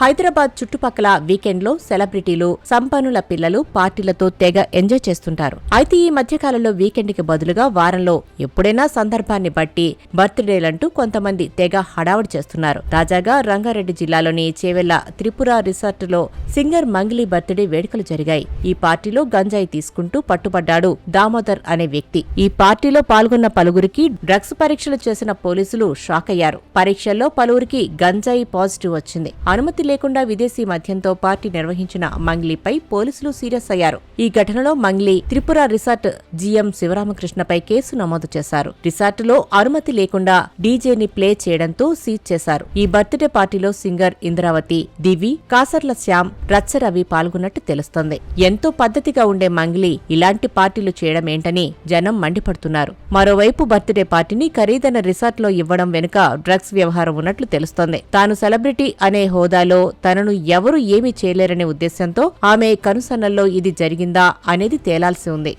హైదరాబాద్ చుట్టుపక్కల వీకెండ్లో సెలబ్రిటీలు సంపన్నుల పిల్లలు పార్టీలతో తెగ ఎంజాయ్ చేస్తుంటారు. అయితే ఈ మధ్యకాలంలో వీకెండ్కి బదులుగా వారంలో ఎప్పుడైనా సందర్భాన్ని బట్టి బర్త్డేలంటూ కొంతమంది తెగ హడావుడి చేస్తున్నారు. తాజాగా రంగారెడ్డి జిల్లాలోని చేవెళ్ళ త్రిపుర రిసార్టులో సింగర్ మంగ్లీ బర్త్డే వేడుకలు జరిగాయి. ఈ పార్టీలో గంజాయి తీసుకుంటూ పట్టుబడ్డాడు దామోదర్ అనే వ్యక్తి. ఈ పార్టీలో పాల్గొన్న పలువురికి డ్రగ్స్ పరీక్షలు చేసిన పోలీసులు షాక్ అయ్యారు పరీక్షల్లో పలువురికి గంజాయి పాజిటివ్ వచ్చింది. అనుమతి లేకుండా విదేశీ మద్యంతో పార్టీ నిర్వహించిన మంగ్లీపై పోలీసులు సీరియస్ అయ్యారు. ఈ ఘటనలో మంగ్లీ త్రిపుర రిసార్ట్ జీఎం శివరామకృష్ణపై కేసు నమోదు చేశారు. రిసార్టులో అనుమతి లేకుండా డీజేని ప్లే చేయడంతో సీజ్ చేశారు. ఈ బర్త్డే పార్టీలో సింగర్ ఇంద్రావతి దివి కాసర్ల శ్యామ్ రచ్చరవి పాల్గొన్నట్టు తెలుస్తోంది. ఎంతో పద్ధతిగా ఉండే మంగ్లీ ఇలాంటి పార్టీలు చేయడం ఏంటని జనం మండిపడుతున్నారు. మరోవైపు బర్త్డే పార్టీని ఖరీదైన రిసార్ట్లో ఇవ్వడం వెనుక డ్రగ్స్ వ్యవహారం ఉన్నట్లు తెలుస్తోంది. తాను సెలబ్రిటీ అనే హోదాలో తనను ఎవరు ఏమీ చేయలేరనే ఉద్దేశంతో ఆమె కనుసన్నల్లో ఇది జరిగిందా అనేది తేలాల్సి ఉంది.